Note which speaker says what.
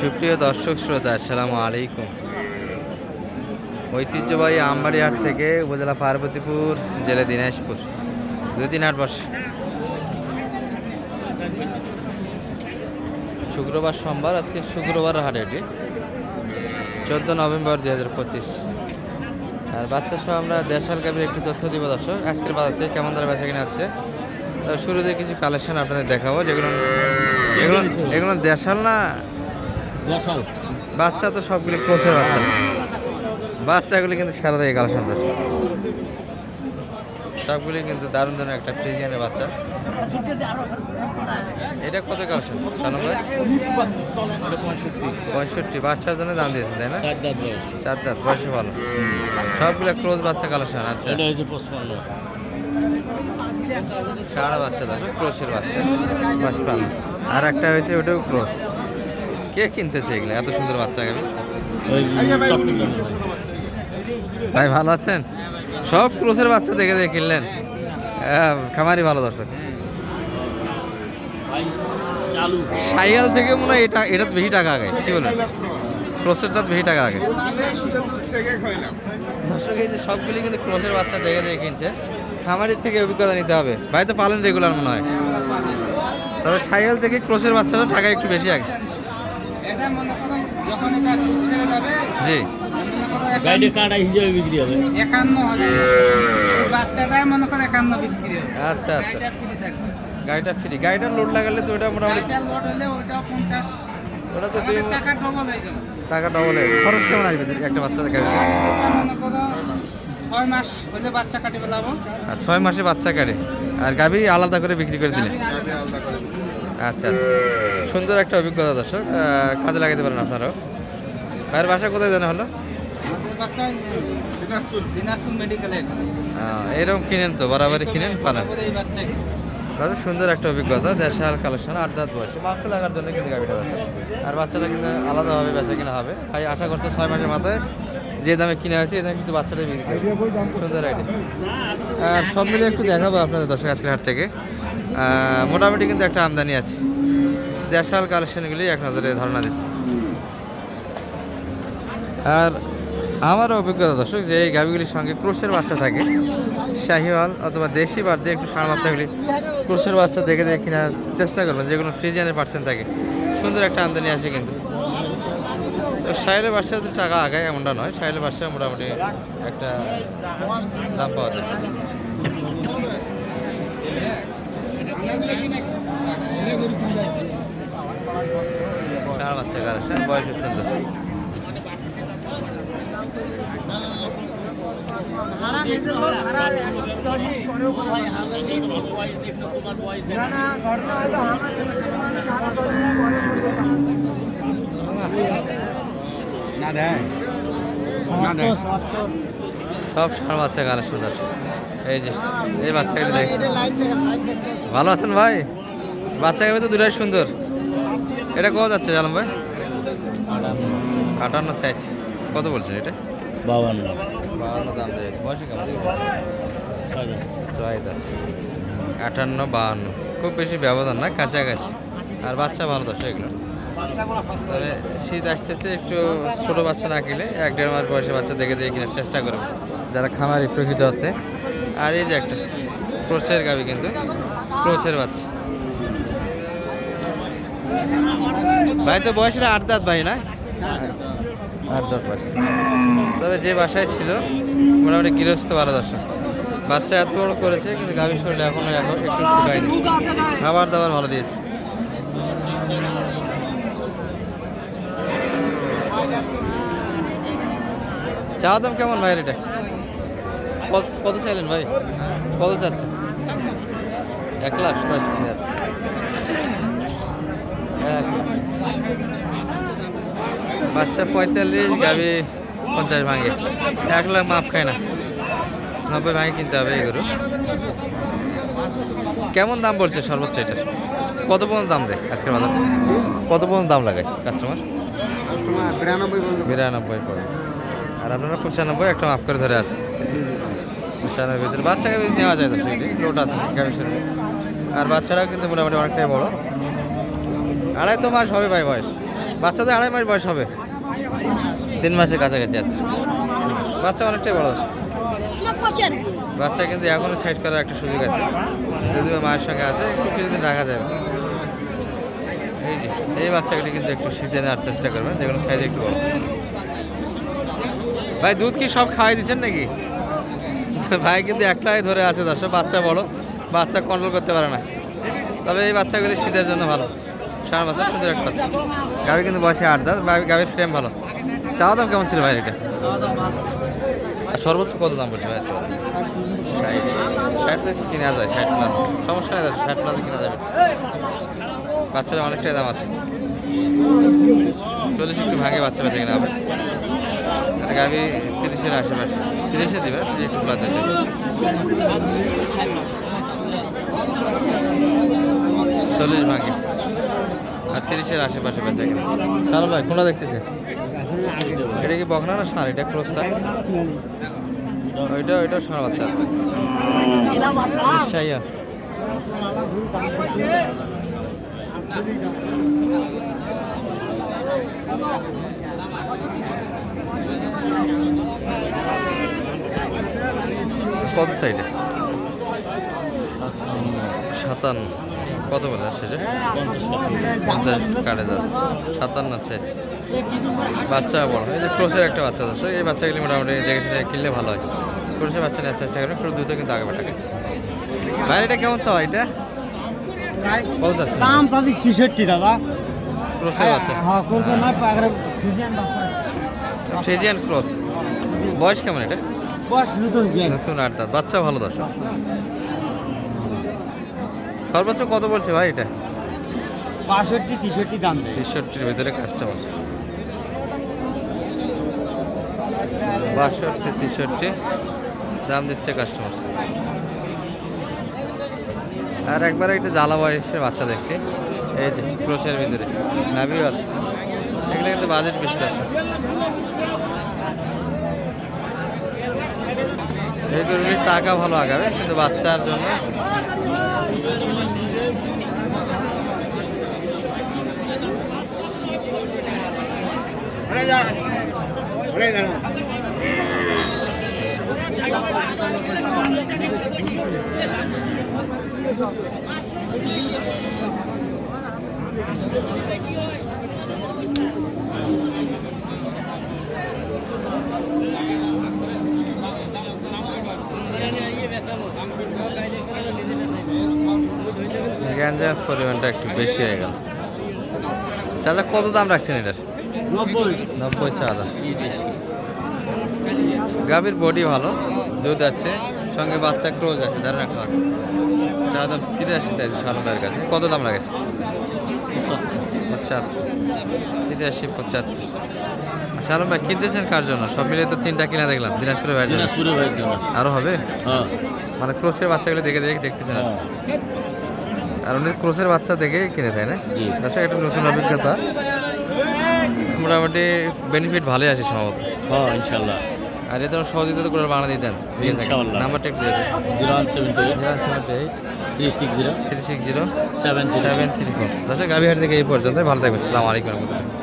Speaker 1: সুপ্রিয় দর্শক শ্রোতা, আসসালামু আলাইকুম। ঐতিহ্যবাহী আমবাড়ি হাট থেকে উপজেলা পার্বতীপুর, জেলা দিনাজপুর। দুই তিন হাট বসে। শুক্রবার সোমবার, আজকে শুক্রবার হাট এটি। চোদ্দ নভেম্বর দুই হাজার পঁচিশ। আর বাচ্চা সহ আমরা দেড়শাল কাপের একটি তথ্য দিব দর্শক। আজকের বাজার থেকে কেমন ধরে বেচা কিনা হচ্ছে? শুরুতে কিছু কালেকশন আপনাদের দেখাবো। যেগুলো এগুলো দেড়শাল না
Speaker 2: দেশাল
Speaker 1: বাচ্চা তো সবগুলি ক্রোচের বাচ্চা। বাচ্চাগুলি কিন্তু সারা থেকে কালেকশন দর্শক সবগুলি কিন্তু দারুণ দারুণ একটা ফ্রিজিয়ানের বাচ্চা। এটা কত কালেকশন?
Speaker 2: পঁয়ষট্টি।
Speaker 1: বাচ্চার জন্য দাম দিয়েছেন তাই না?
Speaker 2: চার দাঁত বয়স।
Speaker 1: ভালো। সবগুলো ক্রোজ বাচ্চা কালেকশন আচ্ছা। সারা বাচ্চা দর্শক ক্রোশের বাচ্চা। পাঁচপান্ন আর একটা হয়েছে ওটাও ক্রোশ কে কিনতেছে এগুলো? এত সুন্দর বাচ্চা গাবি ভাই ভালো আছেন? সব ক্রোসের বাচ্চা দেখে দেখে কিনলেন। খামারি ভালো দর্শক। সাইয়াল থেকে মনে হয় এটা এটা বেশি টাকা আগে কি বলেন? ক্রোসেরটা বেশি টাকা আগে। দর্শক এই যে সবগুলি কিন্তু ক্রোসের বাচ্চা দেখে দেখে কিনছে। খামারির থেকে অভিজ্ঞতা নিতে হবে। ভাই তো পালেন রেগুলার মনে হয়। তবে সাইকেল থেকে ক্রোসের বাচ্চাটা টাকা একটু বেশি আগে। জি।
Speaker 3: মনে একান্ন-
Speaker 2: গাইডে কাটা হিসেবে বিক্রি হবে।
Speaker 3: একান্ন হচ্ছে এই বাচ্চাটাই মনে করো একান্ন বিক্রি হবে।
Speaker 1: আচ্ছা আচ্ছা।
Speaker 3: গাড়িটা ফ্রি
Speaker 1: গাড়িটা লোড লাগালে তো ওটা মোটামুটি
Speaker 3: গাড়িটা লোড হলে ওইটাও পঞ্চাশ
Speaker 1: ওটা তো দুই
Speaker 3: টাকা ডবল হয়ে গেল।
Speaker 1: টাকা ডবল খরচ কেমন আসবে একটা বাচ্চা
Speaker 3: মনে ছয় মাস হলে বাচ্চা কাটি পেলাবো
Speaker 1: আর ছয় মাসে বাচ্চা কাটে। আর গাভী আলাদা করে বিক্রি করে দিলে। আচ্ছা আচ্ছা। সুন্দর একটা অভিজ্ঞতা দর্শক কাজে লাগাতে পারেন আপনারাও। ভাইয়ের বাসা কোথায় জানা হলো? এরকম কিনেন তো বরাবরই কিনেন
Speaker 3: এই বাচ্চা
Speaker 1: সুন্দর একটা অভিজ্ঞতা দেশাল কালেকশন আট দাঁত বয়সে। মাংস লাগার জন্য কিন্তু গাড়িটা দরকার আর বাচ্চাটা কিন্তু আলাদাভাবে বেচা কিনা হবে। ভাই আশা করছে ছয় মাসের মাথায় যে দামে কিনা হয়েছে এই দামে কিন্তু বাচ্চাটা বিক্রি। সুন্দর আইডিয়া আর সব মিলে একটু দেখাবো আপনাদের দর্শক আজকের হাট থেকে। মোটামুটি কিন্তু একটা আমদানি আছে। দেশাল কালেকশনগুলি এক নজরে ধারণা দিচ্ছে। আর আমারও অভিজ্ঞতা দর্শক, যে এই গাভিগুলির সঙ্গে ক্রোশের বাচ্চা থাকে, শাহিওয়াল অথবা দেশি বাদ দিয়ে একটু ষাঁড় বাচ্চাগুলি ক্রোশের বাচ্চা দেখে দেখে কেনার চেষ্টা করবেন, যেগুলো ফ্রিজিয়ানের পার্সেন্ট থাকে। সুন্দর একটা আমদানি আছে কিন্তু। বাচ্চা তো টাকা আগায়, এমনটা নয়। সাইলের বাচ্চা মোটামুটি একটা দাম পাওয়া যায়। ষাঁড় বাচ্চা কালেকশন বয়স সুন্দর
Speaker 3: না দেয়।
Speaker 1: সব ষাঁড় বাচ্চা কালেকশন আছে এই যে এই বাচ্চাকে ভালো আছেন ভাই? বাচ্চা গাবি তো দুটাই সুন্দর। এটা কত যাচ্ছে জানাম ভাই? আটান্ন চাইছি কত বলছেন এটা?
Speaker 2: বাবান্ন।
Speaker 1: বাহান্ন দাম দিয়েছে বয়সে কেমন?
Speaker 2: ছয় দাঁত।
Speaker 1: আটান্ন বাহান্ন। খুব বেশি ব্যবধান না কাছাকাছি। আর বাচ্চা ভালো দশ এগুলো তবে শীত আসতেছে একটু ছোট বাচ্চা না কিনে এক দেড় মাস বয়সে বাচ্চা দেখে দেখে কেনার চেষ্টা করবে। যারা খামারি প্রকৃত হতে আর এই যে একটা ক্রোসের গাবি কিন্তু ক্রোসের বাচ্চা। ভাই তো বয়সটা আট দাঁত ভাই না? আট দাঁত বয়স। তবে যে বাসায় ছিল মোটামুটি গৃহস্থ বারো দর্শক। বাচ্চা এত বড় করেছে কিন্তু গাভী শরীরে এখনও এখন একটু শুকায়নি। খাবার দাবার ভালো দিয়েছে। চাওয়া দাম কেমন ভাই এটা কত কত চাইলেন ভাই? কত চাচ্ছে এক লাখ সবাই শুনে যাচ্ছে। বাচ্চা পঁয়তাল্লিশ গাবি পঞ্চাশ ভাঙে। এক লাখ মাফ খায় না। নব্বই ভাঙে কিনতে হবে এগুলো কেমন দাম বলছে সর্বোচ্চ এটা? কত পর্যন্ত দাম দেয় আজকের বাজার? কত পর্যন্ত দাম লাগায় কাস্টমার
Speaker 3: বিরানব্বই পর্যন্ত।
Speaker 1: বিরানব্বই পরে আর আপনারা পঁচানব্বই একটা মাফ করে ধরে আছে পঁচানব্বই ভিতরে। বাচ্চাকে বেশি নেওয়া যায় তো সেটি লোট শরীরে। আর বাচ্চারাও কিন্তু মোটামুটি অনেকটাই বড়। আড়াই তো মাস হবে ভাই বয়স। বাচ্চাদের আড়াই মাস বয়স হবে। তিন মাসের কাছাকাছি আছে। বাচ্চা অনেকটাই বড় আছে। বাচ্চা কিন্তু এখনও সাইড করার একটা সুযোগ আছে। যদি মায়ের সঙ্গে আছে, একটু কিছুদিন রাখা যাবে। এই যে, এই বাচ্চাগুলি কিন্তু একটু শীতে নেওয়ার চেষ্টা করবেন, যেগুলো সাইজ একটু বড়। ভাই, দুধ কি সব খাওয়াই দিচ্ছেন নাকি? ভাই কিন্তু একটাই ধরে আছে দর্শক, বাচ্চা বড়, বাচ্চা কন্ট্রোল করতে পারে না। তবে এই বাচ্চাগুলি শীতের জন্য ভালো। সারা বাচ্চা সুন্দর একটা বাচ্চা। গাভি কিন্তু বয়সে আট দাঁত গাভির ফ্রেম ভালো। চাওয়া দাম কেমন ছিল ভাই এটা? আর সর্বোচ্চ কত দাম পড়ছে ভাই ষাট ষাট কিনা যায়? ষাট প্লাস সমস্যা নেই ষাট প্লাসে কিনা যাবে। বাচ্চারা অনেকটাই দাম আছে। চল্লিশ একটু ভাঙে বাচ্চা বেঁচে কিনা হবে। গাভি তিরিশের আশেপাশে। তিরিশে দিবে একটু হয়ে যাবে চল্লিশ ভাগে। আর তিরিশের আশেপাশে বেঁচে কিনা তাহলে ভাই কোনটা দেখতেছে? এটা কি বকনা না সার? এটা ক্রসটা ওইটা ওইটা সার বাচ্চা আছে। কত সাইডে সাতান্ন। কত বলে শেষে? পঞ্চাশ কাটে যাচ্ছে। সাতান্ন চাইছে বাচ্চা বড়। এই যে ক্রোসের একটা বাচ্চা আছে। এই বাচ্চাগুলি মোটামুটি দেখে শুনে কিনলে ভালো হয়। ক্রোসের বাচ্চা নেওয়ার চেষ্টা করবেন একটু দ্রুত কিন্তু আগে টাকা ভাই এটা কেমন চাওয়া? এটা? কত যাচ্ছে?
Speaker 3: দাম চাচ্ছি ছেষট্টি দাদা।
Speaker 1: ক্রোসের
Speaker 3: হ্যাঁ করব বাচ্চা।
Speaker 1: Friesian cross. বয়স কেমন এটা?
Speaker 3: বস নতুন
Speaker 1: নতুন আট দাঁত বাচ্চা ভালো দর্শক। সর্বোচ্চ কত বলছে ভাই এটা?
Speaker 3: বাষট্টি তেষট্টি দাম দেয়।
Speaker 1: তেষট্টির ভিতরে কাস্টমার বাষট্টি তেষট্টি দাম দিচ্ছে কাস্টমার আর একবার একটা জ্বালা বয়সের বাচ্চা দেখছি। এই যে ক্রোচের ভিতরে। নাভিও আছে এগুলো কিন্তু বাজেট বেশি আছে এই গরুটির টাকা ভালো আগাবে কিন্তু বাচ্চার জন্য। গ্যাঞ্জার পরিমাণটা একটু বেশি হয়ে গেল। চাচা কত দাম রাখছেন এটার?
Speaker 3: নব্বই।
Speaker 1: নব্বই চা দাম গাভীর বডি ভালো দুধ আছে সঙ্গে বাচ্চা ক্রোজ আছে দারুণ একটা আছে। চা দাম তিরাশি চাইছে সালনের কাছে। কত দাম লাগেছে পঁচাত্তর। তিরাশি পঁচাত্তর। শালম ভাই কিনতেছেন কার জন্য? সব মিলে তো তিনটা কিনা দেখলাম দিনাজপুরে ভাইয়ের জন্য। আরও হবে?
Speaker 2: হ্যাঁ।
Speaker 1: মানে ক্রোসের বাচ্চাগুলো দেখে দেখে দেখতেছেন আর আর উনি ক্রোসের বাচ্চা দেখে কিনে দেয় না?
Speaker 2: জি।
Speaker 1: দর্শক একটু নতুন অভিজ্ঞতা। মোটামুটি বেনিফিট ভালোই আসে সম্ভবত।
Speaker 2: হ্যাঁ ইনশাল্লাহ
Speaker 1: আর এদের সহযোগিতা তো করে বাংলা দিতেন দিয়ে
Speaker 2: ইনশাআল্লাহ।
Speaker 1: নাম্বারটা একটু দেন।
Speaker 2: Zero one seven two
Speaker 1: zero seven eight.
Speaker 2: Three six zero.
Speaker 1: Three six zero.
Speaker 2: Seven
Speaker 1: seven three four. দর্শক গাভিহাট থেকে এই পর্যন্ত ভালো থাকবেন। সালাম আলাইকুম রহমতুল্লাহ।